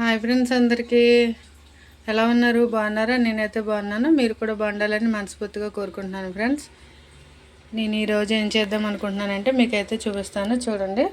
Hi friends అందరికీ. ఎలా ఉన్నారు? బాగున్నారా? నేనైతే బాగున్నాను. మీరు కూడా బాగుండాలని మనస్ఫూర్తిగా కోరుకుంటున్నాను ఫ్రెండ్స్. నేను ఈరోజు ఏం చేద్దాం అనుకుంటున్నానంటే మీకైతే చూపిస్తాను. చూడండి.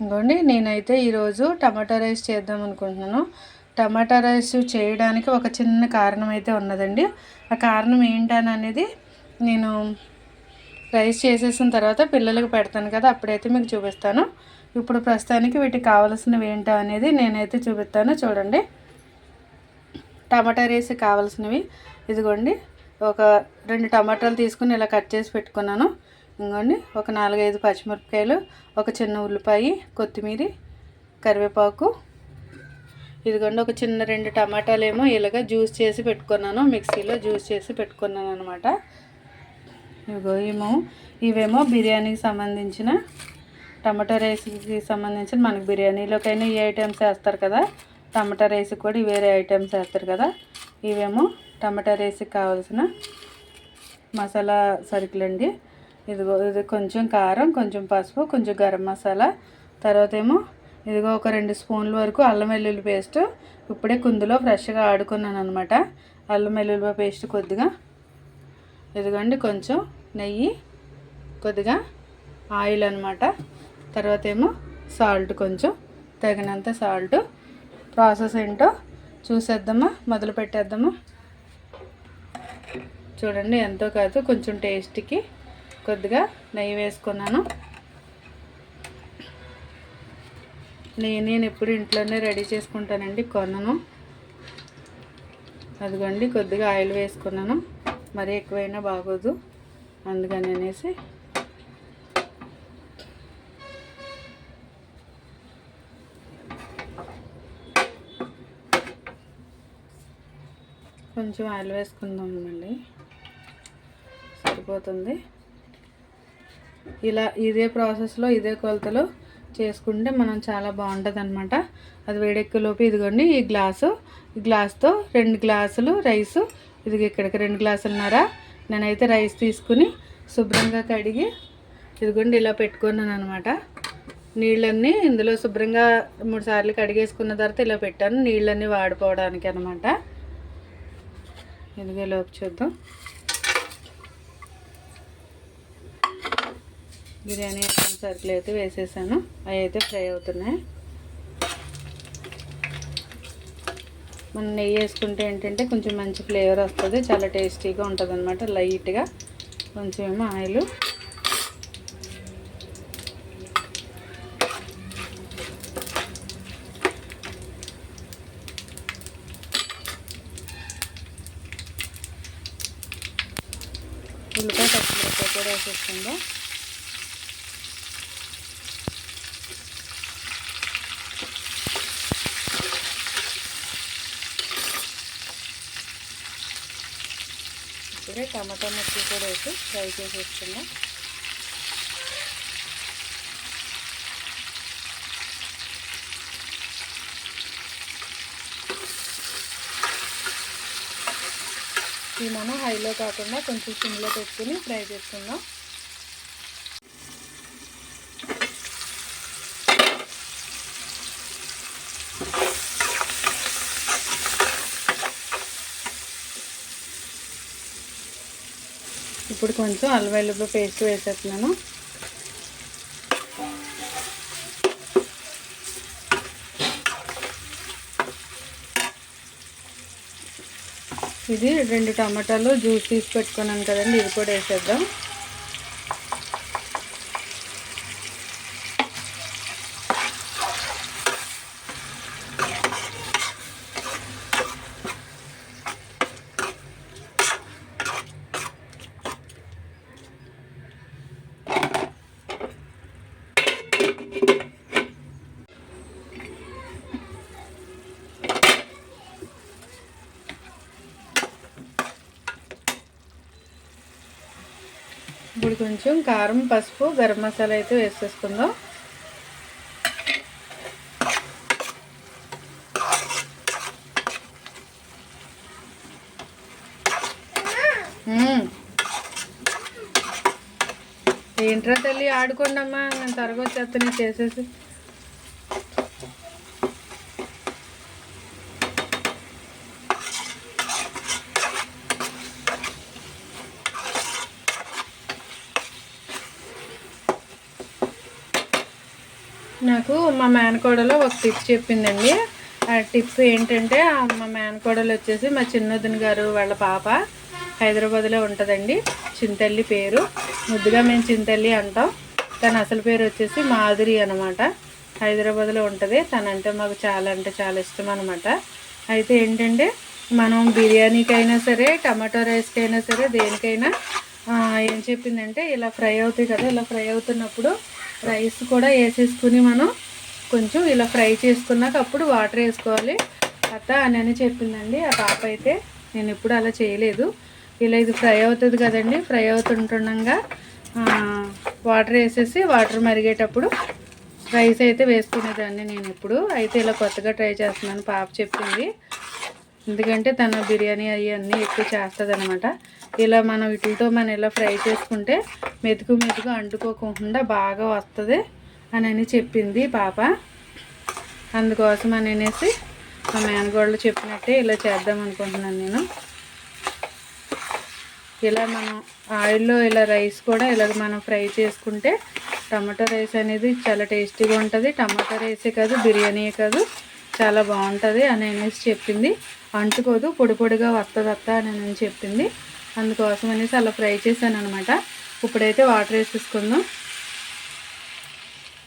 ఇంకోండి నేనైతే ఈరోజు టమాటా రైస్ చేద్దాం అనుకుంటున్నాను. టమాటా రైస్ చేయడానికి ఒక చిన్న కారణం అయితే ఉన్నదండి. ఆ కారణం ఏంటని అనేది నేను రైస్ చేసేసిన తర్వాత పిల్లలకు పెడతాను కదా అప్పుడైతే మీకు చూపిస్తాను. ఇప్పుడు ప్రస్తుతానికి వీటికి కావాల్సినవి ఏంటో అనేది నేనైతే చూపిస్తాను చూడండి. టమాటా రైస్ కావాల్సినవి ఇదిగోండి. ఒక రెండు టమాటాలు తీసుకుని ఇలా కట్ చేసి పెట్టుకున్నాను. ఇంకోండి ఒక నాలుగైదు పచ్చిమిరపకాయలు ఒక చిన్న ఉల్లిపాయ కొత్తిమీర కరివేపాకు. ఇదిగోండి ఒక చిన్న రెండు టమాటాలు ఏమో ఇలాగ జ్యూస్ చేసి పెట్టుకున్నాను మిక్సీలో జ్యూస్ చేసి పెట్టుకున్నాను అనమాట ఇదిగో ఏమో ఇవేమో బిర్యానీకి సంబంధించిన టమాటా రైస్కి సంబంధించిన మనకి బిర్యానీలోకైనా ఈ ఐటమ్స్ వేస్తారు కదా. టమాటా రైస్కి కూడా వేరే ఐటమ్స్ వేస్తారు కదా. ఇవేమో టమాటా రైస్కి కావాల్సిన మసాలా సరుకులండి ఇదిగో ఇది కొంచెం కారం కొంచెం పసుపు కొంచెం గరం మసాలా. తర్వాత ఏమో ఇదిగో ఒక రెండు స్పూన్ల వరకు అల్లం వెల్లుల్లి పేస్ట్. ఇప్పుడే కుందులో ఫ్రెష్గా ఆడుకున్నాను అనమాట అల్లం వెల్లుల్లి పేస్ట్ కొద్దిగా. ఇదిగోండి కొంచెం నెయ్యి కొద్దిగా ఆయిల్ అనమాట తర్వాత ఏమో సాల్ట్ కొంచెం తగినంత సాల్ట్. ప్రాసెస్ ఏంటో చూసేద్దామా? మొదలు పెట్టేద్దామా? చూడండి ఎంతో కాదు కొంచెం టేస్ట్కి కొద్దిగా నెయ్యి వేసుకున్నాను. నెయ్యి నేను ఎప్పుడు ఇంట్లోనే రెడీ చేసుకుంటానండి కొనను. అదిగోండి కొద్దిగా ఆయిల్ వేసుకున్నాను. మరీ ఎక్కువైనా బాగోదు. అందుకని అనేసి. కొంచెం ఆయిల్ వేసుకుందాం అండి సరిపోతుంది. ఇలా ఇదే ప్రాసెస్లో ఇదే కొలతలో చేసుకుంటే మనం చాలా బాగుంటుంది అనమాట అది వేడెక్కలోపు ఇదిగోండి ఈ గ్లాసు. ఈ గ్లాస్తో రెండు గ్లాసులు రైసు. ఇది ఇక్కడికి రెండు గ్లాసులున్నారా నేనైతే రైస్ తీసుకుని శుభ్రంగా కడిగి ఇదిగోండి ఇలా పెట్టుకున్నాను అనమాట నీళ్ళన్నీ ఇందులో శుభ్రంగా మూడు సార్లు కడిగేసుకున్న తర్వాత ఇలా పెట్టాను. నీళ్ళన్నీ వాడిపోవడానికి అనమాట ఎదిగేలోపు చూద్దాం. బిర్యానీ సరుకులు అయితే వేసేసాను. అవి అయితే ఫ్రై అవుతున్నాయి. మనం నెయ్యి వేసుకుంటే ఏంటంటే కొంచెం మంచి ఫ్లేవర్ వస్తుంది. చాలా టేస్టీగా ఉంటుంది అనమాట లైట్గా. కొంచెం ఏమో ఆయిల్. ఉల్లిపాయ పచ్చిమిరపకాయ కూడా వేసేస్తుందా ఇప్పుడే టమాటా ముక్కలు కూడా వేసి ఫ్రై చేసేస్తున్నాం ఈ మనం హైలో కాకుండా కొంచెం సిమ్లో పెట్టుకుని ఫ్రై చేసుకుందాం. ఇప్పుడు కొంచెం అల్లం పేస్ట్ వేసేస్తున్నాను. ఇది రెండు టమాటాలు జ్యూస్ తీసి పెట్టుకున్నాను కదండి ఇది కూడా వేసేద్దాం. ఇప్పుడు కొంచెం కారం పసుపు గరం మసాలా అయితే వేసేసుకుందాం. ఏంట్రా తల్లి ఆడుకోండమ్మా నేను త్వరగా వచ్చేస్తాను చేసేసి నాకు మా మేనకోడలో ఒక టిప్ చెప్పిందండి. ఆ టిప్ ఏంటంటే మా మేనకోడలు వచ్చేసి మా చిన్నదిన గారు వాళ్ళ పాప హైదరాబాద్లో ఉంటుందండి. చింతల్లి పేరు. ముద్దుగా మేము చింతల్లి అంటాం. తన అసలు పేరు వచ్చేసి మాధురి అనమాట హైదరాబాద్లో ఉంటుంది. తనంటే మాకు చాలా అంటే చాలా ఇష్టం అనమాట అయితే ఏంటంటే మనం బిర్యానీకైనా సరే టమాటో రైస్కి అయినా సరే దేనికైనా ఏం చెప్పిందంటే ఇలా ఫ్రై అవుతాయి కదా ఇలా ఫ్రై అవుతున్నప్పుడు రైస్ కూడా వేసేసుకుని మనం కొంచెం ఇలా ఫ్రై చేసుకున్నాక అప్పుడు వాటర్ వేసుకోవాలి. అత్త అని అని చెప్పిందండి. ఆ పాప అయితే నేను ఎప్పుడు అలా చేయలేదు. ఇలా ఇది ఫ్రై అవుతుంది కదండి ఫ్రై అవుతుంటుండగా వాటర్ వేసేసి వాటర్ మరిగేటప్పుడు రైస్ అయితే వేసుకునేదాన్ని నేను ఇప్పుడు అయితే ఇలా కొత్తగా ట్రై చేస్తున్నాను పాప చెప్పింది. ఎందుకంటే తన బిర్యానీ అవి అన్నీ ఎక్కువ చేస్తుంది అనమాట ఇలా మనం వీటితో మనం ఇలా ఫ్రై చేసుకుంటే మెతుకు మెతుకు అంటుకోకుండా బాగా వస్తుంది. అని చెప్పింది పాప. అందుకోసం అని అనేసి మా మేనగోళ్ళు చెప్పినట్టే ఇలా చేద్దాం అనుకుంటున్నాను నేను. ఇలా మనం ఆయిల్లో ఇలా రైస్ కూడా ఇలా మనం ఫ్రై చేసుకుంటే టమాటో రైస్ అనేది చాలా టేస్టీగా ఉంటుంది. టమాటో రైసే కాదు బిర్యానీయే కాదు చాలా బాగుంటుంది అని అనేసి చెప్పింది. అంటుకోదు పొడి పొడిగా వస్తుంది అత్త అని అని చెప్పింది. అందుకోసం అనేసి అలా ఫ్రై చేశాను అనమాట ఇప్పుడైతే వాటర్ వేసేసుకుందాం.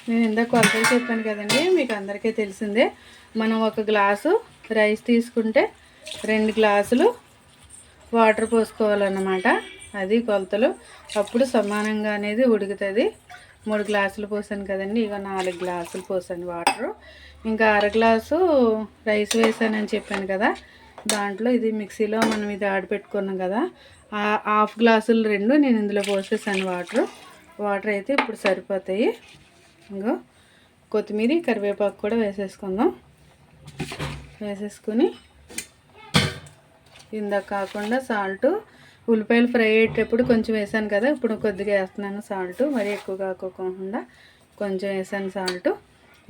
నేను ఇందాక కొలతలు చెప్పాను కదండి మీకు అందరికీ తెలిసిందే. మనం ఒక గ్లాసు రైస్ తీసుకుంటే రెండు గ్లాసులు వాటర్ పోసుకోవాలన్నమాట. అది కొలతలు. అప్పుడు సమానంగా అనేది ఉడుకుతుంది. మూడు గ్లాసులు పోసాను కదండి ఇక నాలుగు గ్లాసులు పోసాను వాటరు. ఇంకా అర గ్లాసు రైస్ వేసానని చెప్పాను కదా దాంట్లో ఇది మిక్సీలో మనం ఇది ఆడపెట్టుకున్నాం కదా హాఫ్ గ్లాసులు రెండు నేను ఇందులో పోసేసాను వాటర్. వాటర్ అయితే ఇప్పుడు సరిపోతాయి. ఇంకో కొత్తిమీర కరివేపాకు కూడా వేసేసుకుందాం. వేసేసుకుని ఇందాక కాకుండా సాల్ట్. ఉల్లిపాయలు ఫ్రై అయ్యేటప్పుడు కొంచెం వేసాను కదా ఇప్పుడు కొద్దిగా వేస్తున్నాను సాల్ట్. మరీ ఎక్కువ కాకోకుండా కొంచెం వేసాను సాల్ట్.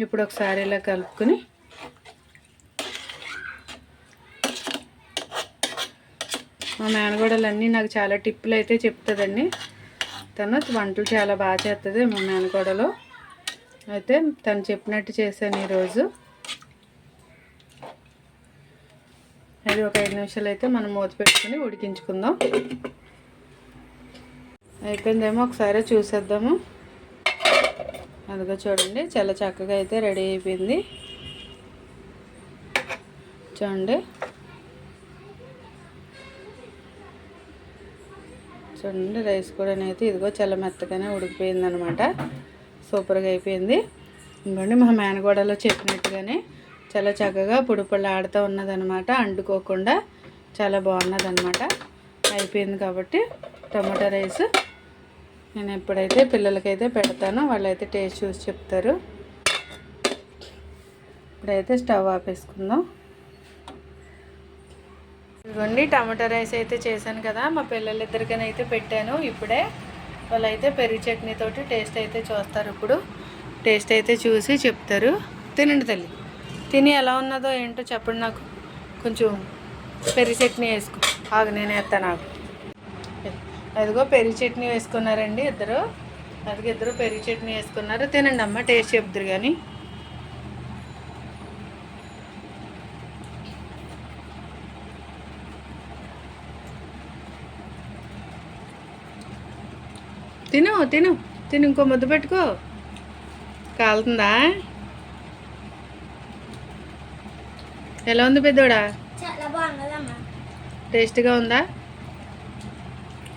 ఇప్పుడు ఒకసారి ఇలా కలుపుకొని మా మేనగోడలన్నీ నాకు చాలా టిప్పులు అయితే చెప్తుందండి. తను వంటలు చాలా బాగా చేస్తుంది మా మేనగోడలు. అయితే తను చెప్పినట్టు చేశాను ఈరోజు. అది ఒక ఐదు నిమిషాలు అయితే మనం మూత పెట్టుకుని ఉడికించుకుందాం. అయిపోయిందేమో ఒకసారి చూసేద్దాము. అదిగో చూడండి చాలా చక్కగా అయితే రెడీ అయిపోయింది. చూడండి. చూడండి రైస్ కూడా అయితే ఇదిగో చాలా మెత్తగానే ఉడికిపోయింది అనమాట సూపర్గా అయిపోయింది. ఇంకోండి మా మేనగోడలో చెప్పినట్టుగానే చాలా చక్కగా పొడి ఆడుతూ ఉన్నదనమాట అంటుకోకుండా చాలా బాగున్నదనమాట అయిపోయింది కాబట్టి టమాటా రైస్ నేను ఎప్పుడైతే పిల్లలకైతే పెడతానో వాళ్ళైతే టేస్ట్ చూసి చెప్తారు. ఇప్పుడైతే స్టవ్ ఆపేసుకుందాం. ఇదిగోండి టమాటా రైస్ అయితే చేశాను కదా. మా పిల్లలిద్దరికైనా అయితే పెట్టాను. ఇప్పుడే వాళ్ళు అయితే పెరుగు చట్నీతోటి టేస్ట్ అయితే చూస్తారు ఇప్పుడు. టేస్ట్ అయితే చూసి చెప్తారు. తినండి తల్లి. తిని ఎలా ఉన్నదో ఏంటో చెప్పండి నాకు. కొంచెం పెరుగు చట్నీ వేసుకో. ఆగు నేను వేస్తాను నాకు అదిగో పెరుగు చట్నీ వేసుకున్నారండి ఇద్దరు. అదిగో ఇద్దరు పెరుగు చట్నీ వేసుకున్నారు. తినండి అమ్మ టేస్ట్ చెప్తారు కానీ. తిను తిను తిను ఇంకో ముద్ద పెట్టుకో. కాలుతుందా? ఎలా ఉంది పెద్దోడా? టేస్ట్గా ఉందా?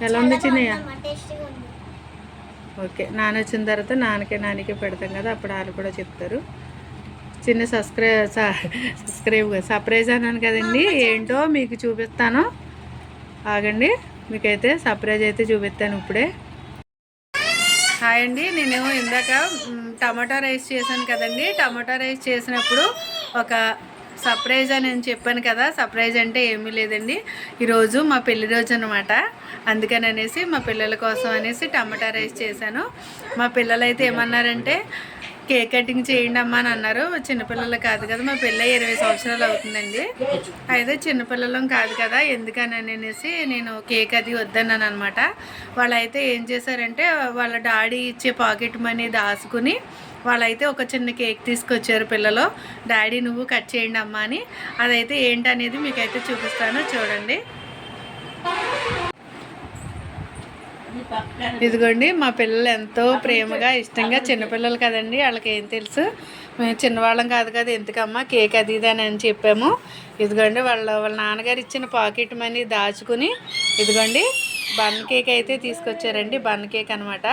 ఎలా ఉంది చిన్నయ్య? ఓకే నాన్న వచ్చిన తర్వాత నాన్నకే నాన్నకే పెడతాం కదా అప్పుడు వాళ్ళు కూడా చెప్తారు. చిన్న సబ్స్క్రైబ్ సబ్స్క్రైబ్ సర్ప్రైజ్ అన్నాను కదండి. ఏంటో మీకు చూపిస్తాను. ఆగండి మీకైతే సర్ప్రైజ్ అయితే చూపిస్తాను ఇప్పుడే. హాయ్ అండి. నేను ఇందాక టమాటా రైస్ చేశాను కదండి. టమాటా రైస్ చేసినప్పుడు ఒక సర్ప్రైజ్ అని నేను చెప్పాను కదా. సర్ప్రైజ్ అంటే ఏమీ లేదండి. ఈరోజు మా పెళ్ళి రోజు అనమాట అందుకని అనేసి మా పిల్లల కోసం అనేసి టమాటా రైస్ చేశాను. మా పిల్లలు అయితే ఏమన్నారంటే కేక్ కటింగ్ చేయండి అమ్మా అని అన్నారు. చిన్నపిల్లలు కాదు కదా మా పిల్ల ఇరవై సంవత్సరాలు అవుతుందండి. అయితే చిన్నపిల్లలం కాదు కదా ఎందుకని అనేసి నేను కేక్ అది వద్దన్నాను అనమాట వాళ్ళైతే ఏం చేశారంటే వాళ్ళ డాడీ ఇచ్చే పాకెట్ మనీ దాచుకుని వాళ్ళైతే ఒక చిన్న కేక్ తీసుకొచ్చారు పిల్లలు. డాడీ నువ్వు కట్ చేయండి అమ్మా అని. అదైతే ఏంటనేది మీకైతే చూపిస్తాను చూడండి. ఇదిగోండి మా పిల్లలు ఎంతో ప్రేమగా ఇష్టంగా చిన్నపిల్లలు కదండి వాళ్ళకి ఏం తెలుసు? మేము చిన్నవాళ్ళం కాదు కదా ఎందుకమ్మా కేక్ అది ఇది అని అని చెప్పాము. ఇదిగోండి వాళ్ళ వాళ్ళ నాన్నగారు ఇచ్చిన పాకెట్ మనీ దాచుకుని ఇదిగోండి బన్ కేక్ అయితే తీసుకొచ్చారండి బన్ కేక్ అనమాట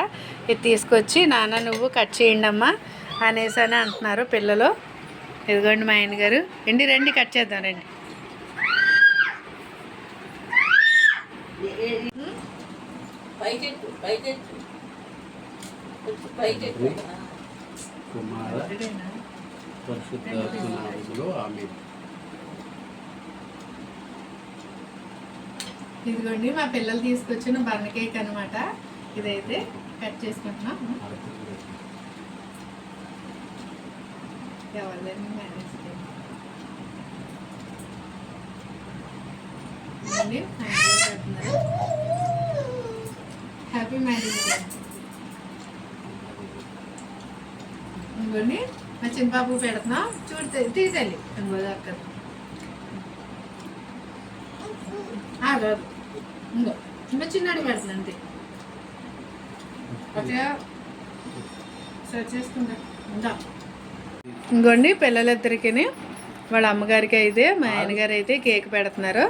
ఇది తీసుకొచ్చి నాన్న నువ్వు కట్ చేయండి అమ్మా అనేసి అని అంటున్నారు పిల్లలు. ఇదిగోండి మా ఆయన గారు. రండి రండి కట్ చేద్దాం రండి. కొంచెం కుమార ఆమె ఇదిగోండి మా పిల్లలు తీసుకొచ్చిన బన్ కేక్ అనమాట ఇదైతే కట్ చేసుకుంటున్నాం. ఎవరిదని మేనేజ్ చేయండి. Happy marriage day. ఇంకోండి? మా చిన్న బాబు పెడుతున్నాం. చూడు తీసేయాలి ఇంకో అక్కడ కాదు ఇంకో. చిన్న చిన్నాడు పెడుతుంది అంతే. అట్లా సెర్చ్ చేసుకుంటా ఉందా? ఇంకోండి పిల్లలిద్దరికి వాళ్ళ అమ్మగారికి అయితే మా ఆయనగారు అయితే కేక్ పెడుతున్నారు.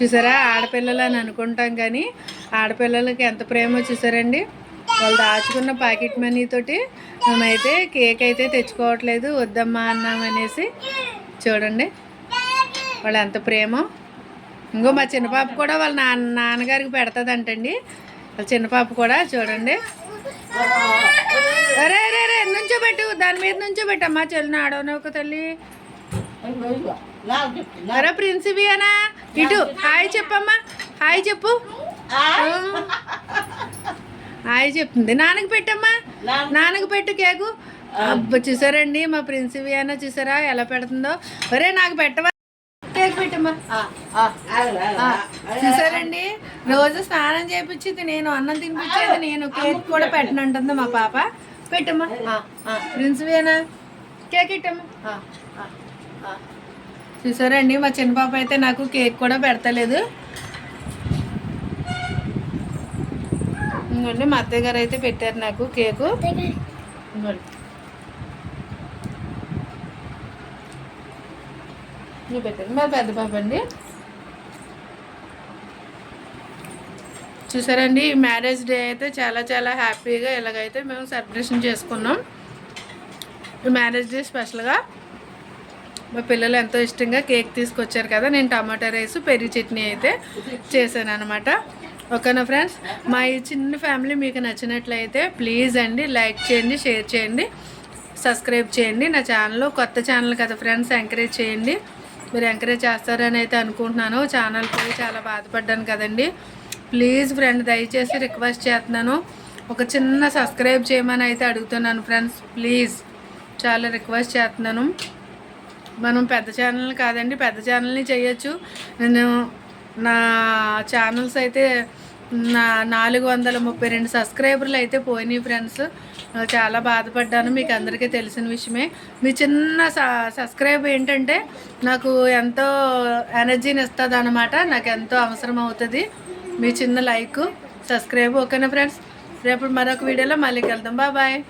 చూసారా? ఆడపిల్లలు అని అనుకుంటాం కానీ ఆడపిల్లలకి ఎంత ప్రేమో చూసారండి. వాళ్ళు దాచుకున్న ప్యాకెట్ మనీ తోటి మేమైతే కేక్ అయితే తెచ్చుకోవట్లేదు వద్దమ్మా అన్నామనేసి చూడండి వాళ్ళు ఎంత ప్రేమో. ఇంకో మా చిన్న పాప కూడా వాళ్ళ నాన్న నాన్నగారికి పెడతదంటండి. వాళ్ళ చిన్న పాప కూడా చూడండి. అరే అరే అరే నుంచోబెట్టు దాని మీద నుంచో పెట్టమ్మా చెల్లిని ఆడవని ఒక తల్లి. అరే ప్రిన్సిపియానా ఇటు హాయ్ చెప్పమ్మా. హాయ్ చెప్పు. హాయ్ చెప్తుంది. నాన్నకి పెట్టమ్మా. నాన్నకి పెట్టు కేకు. అబ్బ చూసారండి మా ప్రిన్సిపియానా చూసారా? ఎలా పెడుతుందో. ఒరే నాకు పెట్టవా? కేక్ పెట్టమ్మా. చూసారండి? రోజు స్నానం చేపించింది నేను అన్నం తినిపించేది నేను. కేక్ కూడా పెట్టనంటుంది మా పాప. పెట్టమ్మా. ప్రిన్సిపియానా కేక్ ఇట్టమ్మా. చూసారండి మా చిన్న పాప అయితే నాకు కేక్ కూడా పెడతలేదు. ఇంకోండి మా అత్తయ్య గారు అయితే పెట్టారు నాకు కేకు. ఇంకోండి నువ్వు పెట్టండి. మా పెద్ద పాప అండి. చూసారండి ఈ మ్యారేజ్ డే అయితే చాలా చాలా హ్యాపీగా ఇలాగైతే మేము సెలబ్రేషన్ చేసుకున్నాం. ఈ మ్యారేజ్ డే స్పెషల్గా. మా పిల్లలు ఎంతో ఇష్టంగా కేక్ తీసుకొచ్చారు కదా నేను టమాటా రైస్ పెరుగు చట్నీ అయితే చేశాను అనమాట ఓకేనా ఫ్రెండ్స్? మా ఈ చిన్న ఫ్యామిలీ మీకు నచ్చినట్లయితే ప్లీజ్ అండి లైక్ చేయండి షేర్ చేయండి సబ్స్క్రైబ్ చేయండి. నా ఛానల్ కొత్త ఛానల్ కదా ఫ్రెండ్స్ ఎంకరేజ్ చేయండి. మీరు ఎంకరేజ్ చేస్తారని అయితే అనుకుంటున్నాను. ఛానల్ పోయి చాలా బాధపడ్డాను కదండి. ప్లీజ్ ఫ్రెండ్ దయచేసి రిక్వెస్ట్ చేస్తున్నాను. ఒక చిన్న సబ్స్క్రైబ్ చేయమని అయితే అడుగుతున్నాను ఫ్రెండ్స్ ప్లీజ్. చాలా రిక్వెస్ట్ చేస్తున్నాను. మనం పెద్ద ఛానల్ కాదండి పెద్ద ఛానల్ని చేయొచ్చు. నేను నా ఛానల్స్ అయితే నా నాలుగు వందల ముప్పై రెండు సబ్స్క్రైబర్లు అయితే పోయినాయి ఫ్రెండ్స్ చాలా బాధపడ్డాను మీకు అందరికీ తెలిసిన విషయమే. మీ చిన్న స- సబ్స్క్రైబ్ ఏంటంటే నాకు ఎంతో ఎనర్జీని ఇస్తుంది అనమాట నాకు ఎంతో అవసరం అవుతుంది. మీ చిన్న లైక్ సబ్స్క్రైబ్ ఓకేనా ఫ్రెండ్స్ రేపు మరొక వీడియోలో మళ్ళీ కలుద్దాం. బాయ్